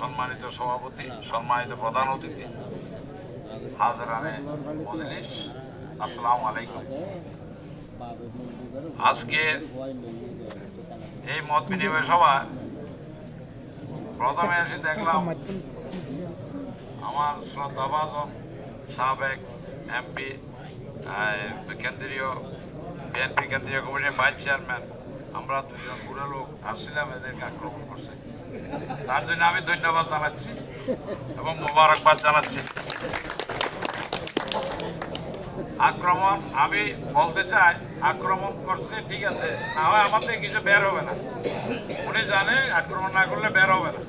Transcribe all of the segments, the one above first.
সম্মানিত সভাপতি, সম্মানিত প্রধান অতিথি হাজরানে মজলিস। আসসালামু আলাইকুম। আজকে এই মত বিনিময় সভা প্রথমে এসে দেখলাম আমার শ্রদ্ধাভাজন সাবেক এমপি কেন্দ্রীয়, বিএনপি কেন্দ্রীয় কমিটির ভাইস চেয়ারম্যান আমরা দুজন বুড়ো লোক আসছিলাম এদেরকে আক্রমণ করছে। তার জন্য আমি ধন্যবাদ জানাচ্ছি এবং মোবারকবাদ জানাচ্ছি। আক্রমণ আমি বলতে চাই আক্রমণ করছে ঠিক আছে না হয় থেকে কিছু বের হবে না। উনি জানে আক্রমণ না করলে বের হবে না।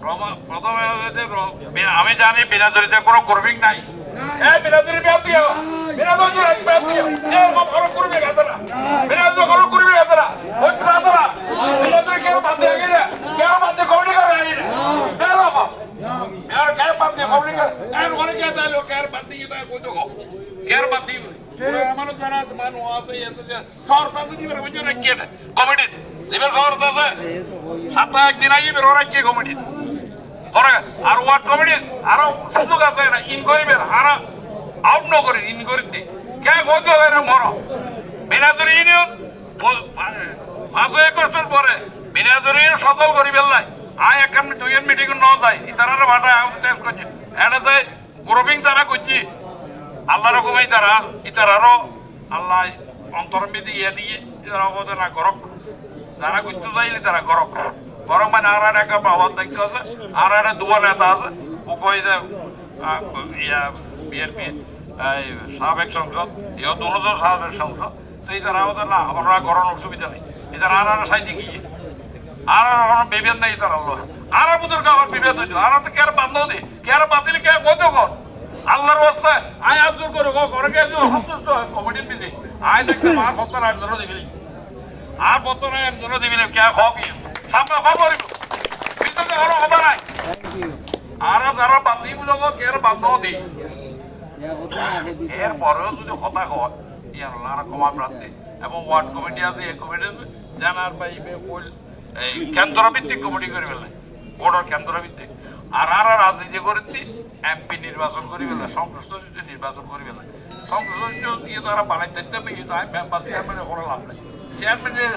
প্রথম- আমি জানি বিনাদরিতে কোনো কর্মিক নাই। বিনাদরি বিনাদরি ব্যাপ দিও এই আমার কোনো কর্মিক আছে না বিনাদরি কোনো কর্মিক আছে না ওই আছে না বিনাদরি কেউ বাদ দিয়ে গেলে কেউ বাদ দিয়ে কমিটি করে আনি না বের হব আর কেউ বাদ দিয়ে কমিটি করে আর অনেক আছে লোক কেউ বাদ দিয়ে তো কই তো কেউ বাদ দিয়ে আমার যারা মানুষ আছে, এসে শহর কাছে দিবে বুঝছ না কি কমিটি? দিবে শহর কাছে সপ্তাহে একদিন আগে বের, ওরা কি কমিটি? আর ওয়ার্ড কমিটি? আরও সুযোগ আছে না ইন করিবেন আর আউট ন করি, ইন করি দি। কে কইতে না মর? বিনাদুরি ইউনিয়ন? পাঁচ এক বছর পরে। ইউনিয়ন সচল করি বেলাই আয় একান দুই মিটিং ন যায়। ইতারার ভাটা এটা যে গ্রুপিং তারা করছি আল্লাহ রকমই তারা ইতারারও আল্লাহ অন্তর্মিতি ইয়ে দিয়ে ইতারা অবদান না করক যারা করতে চাইলে তারা করক বরং মানে আর আর একটা বাবার দায়িত্ব আছে আর একটা দুয়া নেতা আছে। উপরে যে আহ, ইয়া বিএনপি সাবেক সংসদ ইও দুজন সাবেক সংসদ। তো এই তারা ওদের না আমরা করার অসুবিধা নেই। এদের আর আর সাইতে গিয়ে আর বিভেদ নেই তার আল্লাহ। আর বুধুর কাবার বিভেদ হইতো আর তো কে বান্ধব দি। কে বাদ কে কইতো কর আল্লাহর অবস্থায় আয় আজুর করে গো করে কে সন্তুষ্ট হয়, কমিটির মিলে আয় দেখতে আর সত্তর আট জন দিবি আর বর্তমানে একজনও দিবি কে? হোক সামনে খবর কিন্তু আরও হবে নাই। আর যারা বান্ধি বুঝো কে বান্ধব দিই এরপরেও যদি হতা হয় ইয়ার আর ক্ষমা প্রার্থী এবং ওয়ার্ড কমিটি আছে এই কমিটি জানার বা কইল এই কেন্দ্রভিত্তিক কমিটি করে ফেলে বোর্ডের কেন্দ্রভিত্তিক। আর আর রাজনীতি করেছি এমপি নির্বাচন করি ফেলে সংশ্লিষ্ট নির্বাচন করি ফেলে সংশ্লিষ্ট দিয়ে তারা বানাইতে হবে, কিন্তু আমি মেম্বার চেয়ারম্যানের কোনো লাভ নেই। চেয়ারম্যানের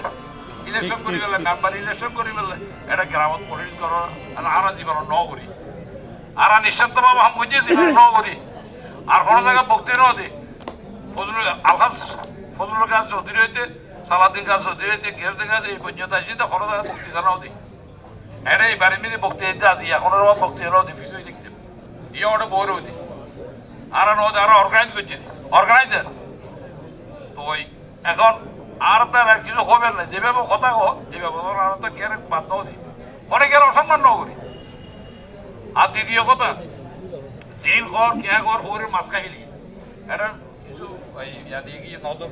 ইলেকশন করি ফেলে মেম্বার ইলেকশন করি ফেলে এটা গ্রামত পরিণত করো, আর জীবন ন করি। আর নিঃশান্ত বাবা, আমি বুঝিয়ে জীবন ন আর কোনো জায়গায় বক্তৃতা নদী ফজলুল আলহাজ ফজলুল কাজ চৌধুরী হইতে সালাদিন কাজ হইতে গিরদিন কাজ এই পর্যন্ত আসি তো কোনো জায়গায় বক্তৃতা নদী এটা এই বাড়ির মিলে বক্তৃতা আছে এখনের আমার বক্তৃতা নদী ফিস হয়ে দেখতে ইয়ে ওটা বই রোদি আর নদী আরও অর্গানাইজ করছে অর্গানাইজার তো ওই এখন আর তার আর কিছু হবে না যেভাবে কথা কো এইভাবে আর তো কেন বাধ্য দিই অনেকের অসম্মান করি আর দ্বিতীয় কথা জেল ঘর কে ঘর ফোরের মাছ খাইলি এটা কিছু দিয়ে গিয়ে নজর